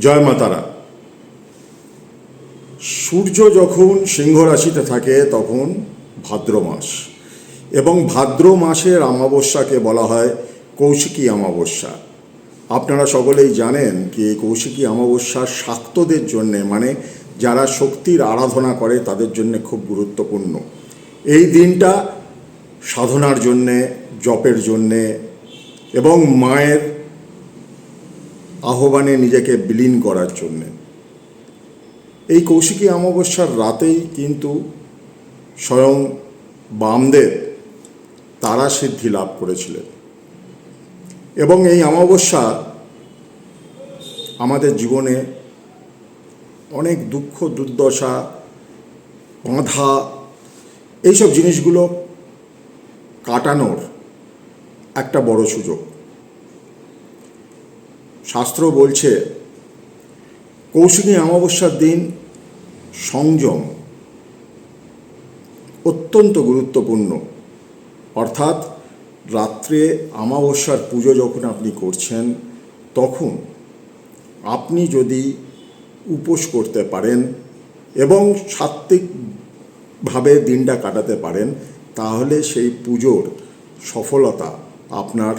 জয় মাতারা সূর্য যখন সিংহ রাশিতে থাকে, তখন ভাদ্র মাস। এবং ভাদ্র মাসের অমাবস্যাকে বলা হয় কৌশিকী অমাবস্যা। আপনারা সকলেই জানেন কি এই কৌশিকী অমাবস্যা শাক্তদের জন্যে মানে যারা শক্তির আরাধনা করে, তাদের জন্য খুব গুরুত্বপূর্ণ। এই দিনটা সাধনার জন্যে, জপের জন্যে এবং মায়ের আহ্বানে নিজেকে বিলীন করার জন্যে। এই কৌশিকী অমাবস্যার রাতেই কিন্তু স্বয়ং বামদেব তারা সিদ্ধি লাভ করেছিলেন। এবং এই অমাবস্যা আমাদের জীবনে অনেক দুঃখ, দুর্দশা, বাঁধা এইসব জিনিসগুলো কাটানোর একটা বড় সুযোগ। শাস্ত্র বলছে কৌশিকী অমাবস্যার দিন সংযম অত্যন্ত গুরুত্বপূর্ণ। অর্থাৎ রাত্রে অমাবস্যার পুজো যখন আপনি করছেন, তখন আপনি যদি উপোস করতে পারেন এবং সাত্ত্বিকভাবে দিনটা কাটাতে পারেন, তাহলে সেই পুজোর সফলতা আপনার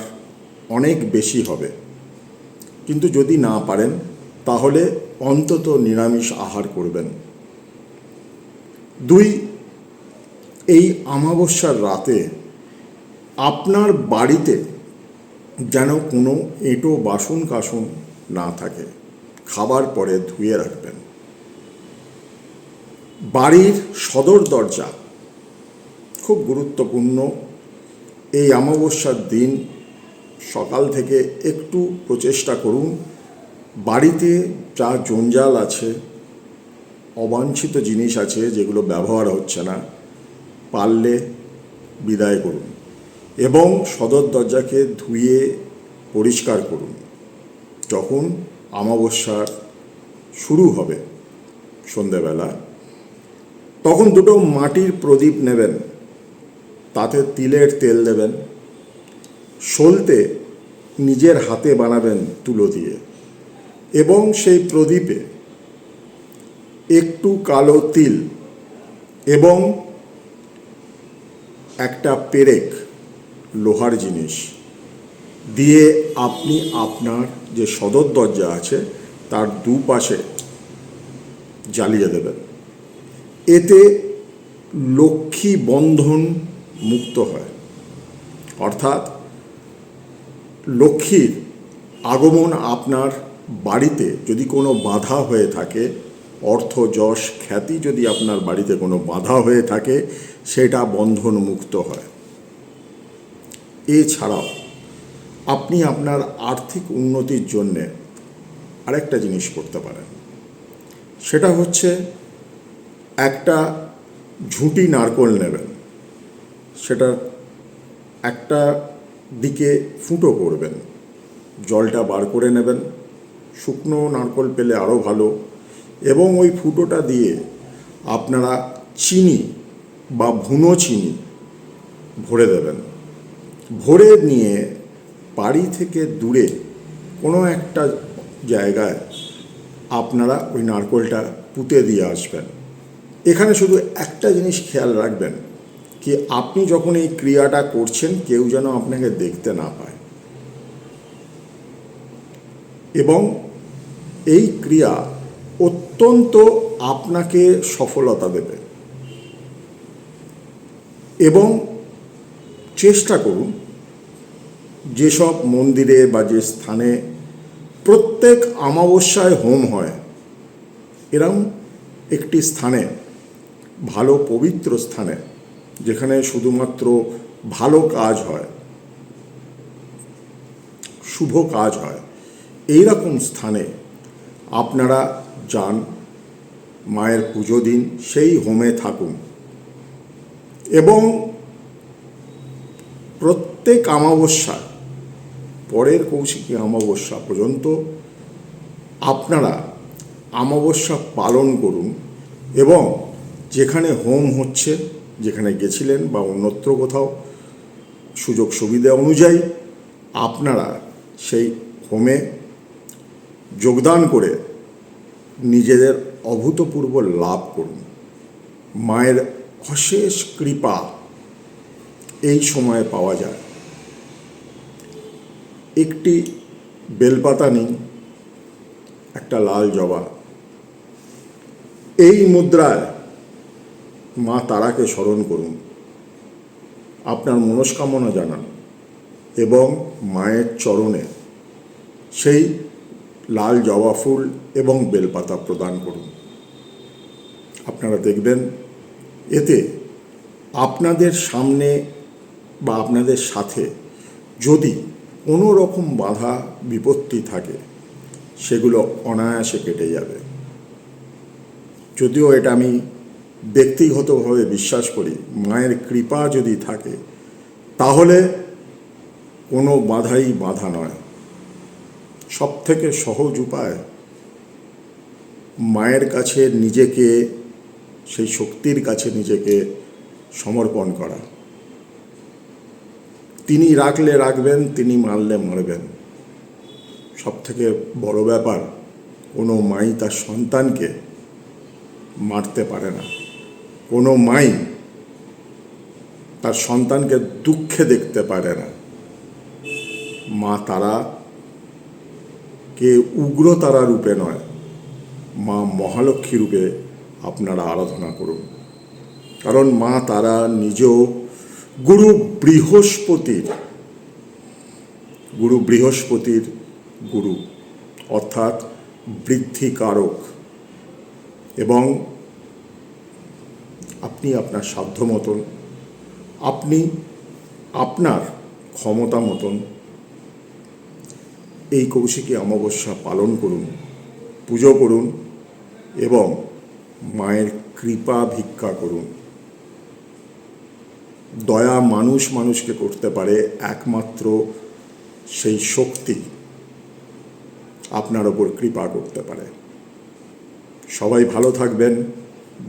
অনেক বেশি হবে। কিন্তু যদি না পারেন, তাহলে অন্তত নিরামিষ আহার করবেন। দুই, এই আমাবস্যার রাতে আপনার বাড়িতে যেন কোনো এঁটো বাসন কাসন না থাকে, খাবার পরে ধুয়ে রাখবেন। বাড়ির সদর দরজা খুব গুরুত্বপূর্ণ। এই অমাবস্যার দিন সকাল থেকে একটু প্রচেষ্টা করুন। বাড়িতে যা জঞ্জাল আছে, অবাঞ্ছিত জিনিস আছে যেগুলো ব্যবহার হচ্ছে না, পারলে বিদায় করুন এবং সদর দরজাকে ধুয়ে পরিষ্কার করুন। যখন অমাবস্যার শুরু হবে সন্ধেবেলা, তখন দুটো মাটির প্রদীপ নেবেন, তাতে তিলের তেল দেবেন সলতে নিজের হাতে বানাবেন তুলো দিয়ে। এবং সেই প্রদীপে একটু কালো তিল এবং একটা পেরেক, লোহার জিনিস দিয়ে আপনি আপনার যে সদর দরজা আছে, তার দুপাশে জ্বালিয়ে দেবেন। এতে লক্ষ্মী বন্ধন মুক্ত হয়। অর্থাৎ লক্ষ্মীর আগমন আপনার বাড়িতে যদি কোনো বাধা হয়ে থাকে, অর্থ, যশ, খ্যাতি যদি আপনার বাড়িতে কোনো বাধা হয়ে থাকে, সেটা বন্ধন মুক্ত হয়। এছাড়াও আপনি আপনার আর্থিক উন্নতির জন্যে আরেকটা জিনিস করতে পারেন। সেটা হচ্ছে একটা ঝুঁটি নারকোল নেবেন। সেটা একটা দিকে ফুটো করবেন। জলটা বার করে নেবেন। শুকনো নারকোল পেলে আরও ভালো। এবং ওই ফুটোটা দিয়ে আপনারা চিনি বা ভুনো চিনি ভরে দেবেন। ভরে নিয়ে বাড়ি থেকে দূরে কোনো একটা জায়গায় আপনারা ওই নারকোলটা পুঁতে দিয়ে আসবেন। এখানে শুধু একটা জিনিস খেয়াল রাখবেন। কি আপনি যখন এই ক্রিয়াটা করছেন, কেউ যেন আপনাকে দেখতে না পায়। এবং এই ক্রিয়া অত্যন্ত আপনাকে সফলতা দেবে। এবং চেষ্টা করুন, যেসব মন্দিরে বা যে স্থানে প্রত্যেক অমাবস্যায় হোম হয়, এরম একটি স্থানে, ভালো পবিত্র স্থানে যেখানে শুধুমাত্র ভালো কাজ হয়, শুভ কাজ হয় এই রকম স্থানে আপনারা যান, মায়ের পুজো দিন, সেই হোমে থাকুন। এবং প্রত্যেক অমাবস্যা, পরের কৌশিকী অমাবস্যা পর্যন্ত আপনারা অমাবস্যা পালন করুন এবং যেখানে হোম হচ্ছে যেখানে গেছিলেন বা অন্যত্র কোথাও সুযোগ সুবিধা অনুযায়ী আপনারা সেই হোমে যোগদান করে নিজেদের অভূতপূর্ব লাভ করুন। মায়ের অশেষ কৃপা এই সময়ে পাওয়া যায়। একটি বেলপাতা নিন, একটা লাল জবা। এই মুদ্রায় মা তারাকে স্মরণ করুন। আপনার মনস্কামনা জানান এবং মায়ের চরণে সেই লাল জবা ফুল এবং বেলপাতা প্রদান করুন। আপনারা দেখবেন এতে আপনাদের সামনে বা আপনাদের সাথে যদি কোনো রকম বাধা বিপত্তি থাকে, সেগুলো অনায়াসে কেটে যাবে। যদিও এটা আমি ব্যক্তিগতভাবে বিশ্বাস করি, মায়ের কৃপা যদি থাকে, তাহলে কোনো বাধাই বাধা নয়। সব থেকে সহজ উপায়, মায়ের কাছে নিজেকে, সেই শক্তির কাছে নিজেকে সমর্পণ করা। তিনি রাখলে রাখবেন, তিনি মারলে মারবেন সব থেকে বড় ব্যাপার, কোনো মাই তার সন্তানকে মারতে পারে না। কোনো মাই তার সন্তানকে দুঃখে দেখতে পারে না। মা তারা কে উগ্র তারা রূপে নয়, মা মহালক্ষ্মী রূপে আপনারা আরাধনা করুন। কারণ মা তারা নিজেও গুরু বৃহস্পতির গুরু বৃহস্পতির গুরু, অর্থাৎ বৃদ্ধিকারক এবং আপনি আপনার সাধ্য মতন, আপনি আপনার ক্ষমতা মতন এই কৌশিকী অমাবস্যা পালন করুন, পুজো করুন এবং মায়ের কৃপা ভিক্ষা করুন। দয়া মানুষ মানুষকে করতে পারে একমাত্র সেই শক্তি আপনার ওপর কৃপা করতে পারে। সবাই ভালো থাকবেন,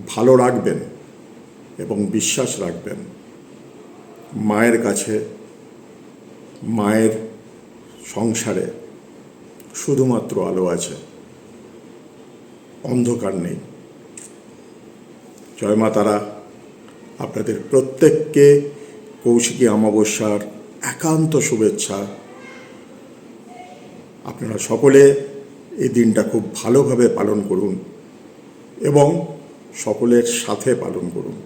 ভালো রাখবেন। এবং বিশ্বাস রাখবেন, মায়ের কাছে, মায়ের সংসারে শুধুমাত্র আলো আছে, অন্ধকার নেই। জয় মা তারা, আপনাদের প্রত্যেককে কৌশিকী অমাবস্যার একান্ত শুভেচ্ছা। আপনারা সকলে এই দিনটা খুব ভালোভাবে পালন করুন এবং সকলের সাথে পালন করুন।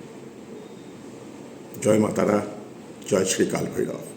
জয় মাতারা জয় শ্রী কাল ভৈরব।